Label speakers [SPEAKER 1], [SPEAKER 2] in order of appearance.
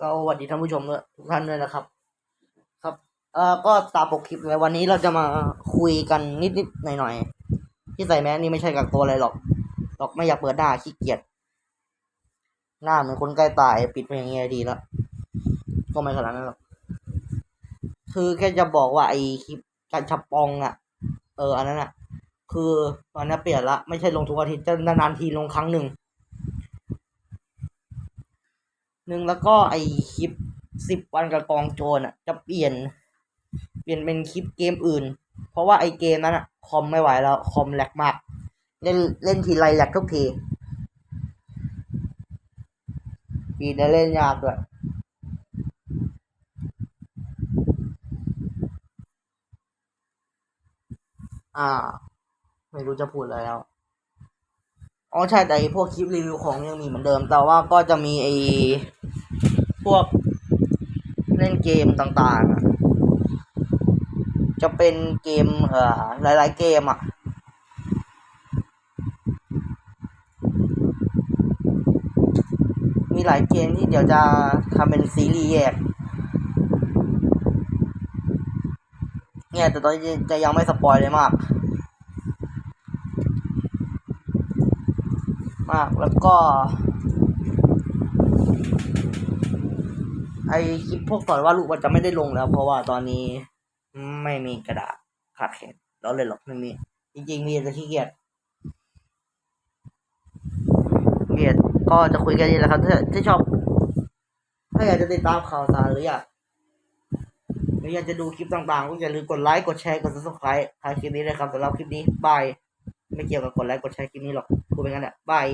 [SPEAKER 1] ก็สวัสดีท่านผู้ชมทุกท่านด้วยนะครับ ครับ เอ่อก็ตามปกคลิปเลยวันนี้เราจะมาคุยกันนิดนิดหน่อยหน่อยๆที่ใส่แมสนี่ไม่ใช่กักตัวอะไรหรอกหรอกไม่อยากเปิดหน้าขี้เกียจหน้าเหมือนคนใกล้ตายปิดไปอย่างเงี้ยดีแล้วก็ไม่ขนาดนั้นหรอกคือแค่จะบอกว่าไอคลิปการชับปองอะเอออันนั้นอะคือตอนนี้เปลี่ยนละไม่ใช่ลงทุกอาทิตย์จะนานๆทีลงครั้งหนึ่ง หนึ่งแล้วก็ไอคลิปสิบวันกับกองโจรอะ จะเปลี่ยน เปลี่ยนเป็นคลิปเกมอื่น เพราะว่าไอเกมนั้นอะคอมไม่ไหวแล้วคอมแลกมาก เล่นเล่นทีไรแลกทุกทีปีนี้เล่นยากด้วยอ่า ไม่รู้จะพูดอะไรแล้ว อ๋อใช่แต่ไอ้พวกคลิปรีวิวของยังมีเหมือนเดิม แต่ว่าก็จะมีไอ้พวกเล่นเกมต่างๆ จะเป็นเกมเอ่อหลายๆเกมอะมีหลายเกมที่เดี๋ยวจะทำเป็นซีรีส์แยก เนี่ยแต่ตอนนี้จะยังไม่สปอยเลยมาก มากแล้วก็ ไอคลิปพวกสอนว่าดรูปมันจะไม่ได้ลงแล้ว เพราะว่าตอนนี้ ไม่มีกระดาษขาดแคลนแล้วเลยหรอกไม่มี จริง ๆ มีแต่ขี้เกียจเกียจก็จะคุยกันนี่แหละครับถ้าที่ชอบ ถ้าอยากจะติดตามข่าวสารหรืออยากหรืออยากจะดูคลิปต่างๆก็อย่าลืมกดไลค์กดแชร์กด subscribe ทางคลิปนี้เลยครับสำหรับคลิปนี้บาย ไม่เกี่ยวกับกดไลค์กดแชร์คลิปนี้หรอกพูดไปงั้นแหละบาย